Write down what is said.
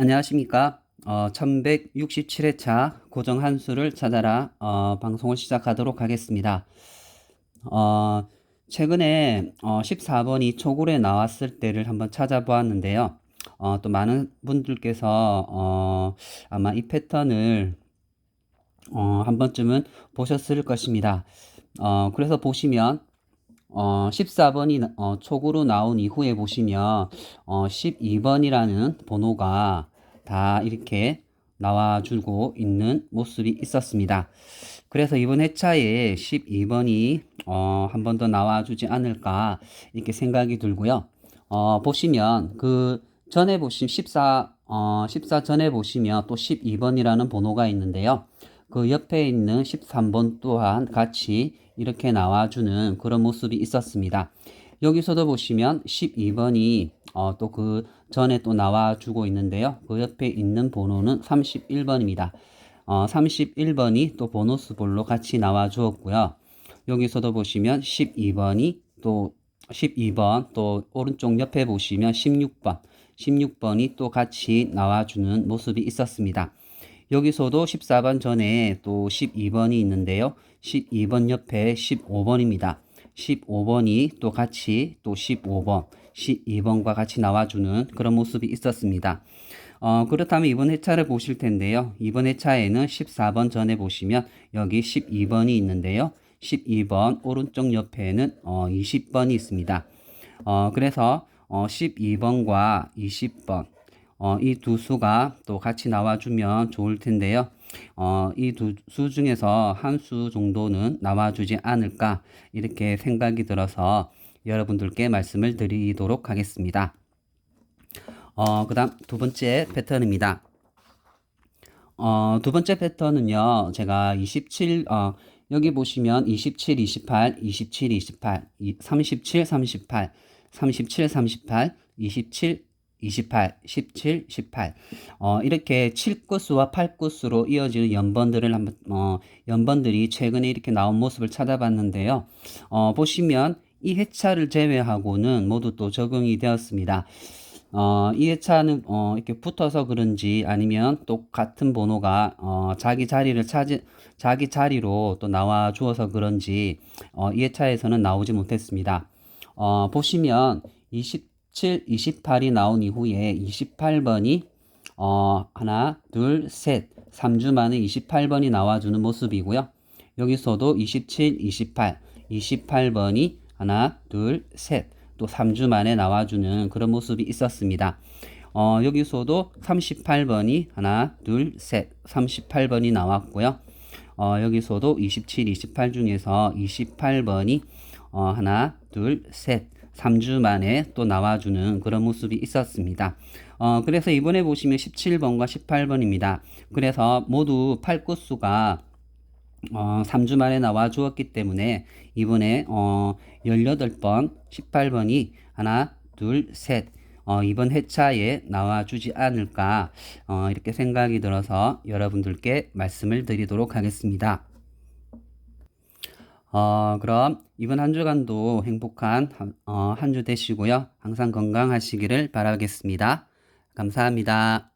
안녕하십니까. 어, 1167회차 고정 한수를 찾아라 어, 방송을 시작하도록 하겠습니다. 어, 최근에 어, 14번이 초굴에 나왔을 때를 한번 찾아보았는데요. 어, 또 많은 분들께서 어, 아마 이 패턴을 어, 한 번쯤은 보셨을 것입니다. 어, 그래서 보시면 어, 14번이 어, 초구로 나온 이후에 보시면 어, 12번이라는 번호가 다 이렇게 나와주고 있는 모습이 있었습니다. 그래서 이번 회차에 12번이 어, 한 번 더 나와주지 않을까 이렇게 생각이 들고요. 어, 보시면 그 전에 보시면 14, 어, 14 전에 보시면 또 12번이라는 번호가 있는데요. 그 옆에 있는 13번 또한 같이 이렇게 나와주는 그런 모습이 있었습니다. 여기서도 보시면 12번이 어, 또 그 전에 또 나와주고 있는데요. 그 옆에 있는 번호는 31번입니다. 어, 31번이 또 보너스 볼로 같이 나와 주었고요. 여기서도 보시면 12번이 또 12번 또 오른쪽 옆에 보시면 16번 16번이 또 같이 나와주는 모습이 있었습니다. 여기서도 14번 전에 또 12번이 있는데요. 12번 옆에 15번입니다. 15번이 또 같이 또 15번, 12번과 같이 나와주는 그런 모습이 있었습니다. 어, 그렇다면 이번 회차를 보실 텐데요. 이번 회차에는 14번 전에 보시면 여기 12번이 있는데요. 12번 오른쪽 옆에는 어, 20번이 있습니다. 어, 그래서 어, 12번과 20번 어, 이 두 수가 또 같이 나와주면 좋을 텐데요. 어, 이 두 수 중에서 한 수 정도는 나와주지 않을까 이렇게 생각이 들어서 여러분들께 말씀을 드리도록 하겠습니다. 어, 그 다음 두 번째 패턴입니다. 어, 두 번째 패턴은요, 제가 27, 어, 여기 보시면 27, 28, 27, 28, 37, 38, 37, 38, 27, 28, 17, 18. 어, 이렇게 7구수와 8구수로 이어지는 연번들을 한번, 어, 연번들이 최근에 이렇게 나온 모습을 찾아봤는데요. 어, 보시면 이 회차를 제외하고는 모두 또 적용이 되었습니다. 어, 이 회차는 어, 이렇게 붙어서 그런지 아니면 또 같은 번호가 어, 자기 자리를 차지 자기 자리로 또 나와 주어서 그런지 어, 이 회차에서는 나오지 못했습니다. 어, 보시면 27, 28이 나온 이후에 28번이 어, 하나, 둘, 셋, 3주 만에 28번이 나와주는 모습이고요. 여기서도 27, 28, 28번이 하나, 둘, 셋, 또 3주 만에 나와주는 그런 모습이 있었습니다. 어, 여기서도 38번이 하나, 둘, 셋, 38번이 나왔고요. 어, 여기서도 27, 28 중에서 28번이 어, 하나, 둘, 셋, 3주 만에 또 나와주는 그런 모습이 있었습니다. 어, 그래서 이번에 보시면 17번과 18번입니다. 그래서 모두 8구수가 어, 3주 만에 나와 주었기 때문에 이번에 어, 18번, 18번이 하나, 둘, 셋 어, 이번 회차에 나와 주지 않을까 어, 이렇게 생각이 들어서 여러분들께 말씀을 드리도록 하겠습니다. 어, 그럼 이번 한 주간도 행복한 한, 어, 한주 되시고요. 항상 건강하시기를 바라겠습니다. 감사합니다.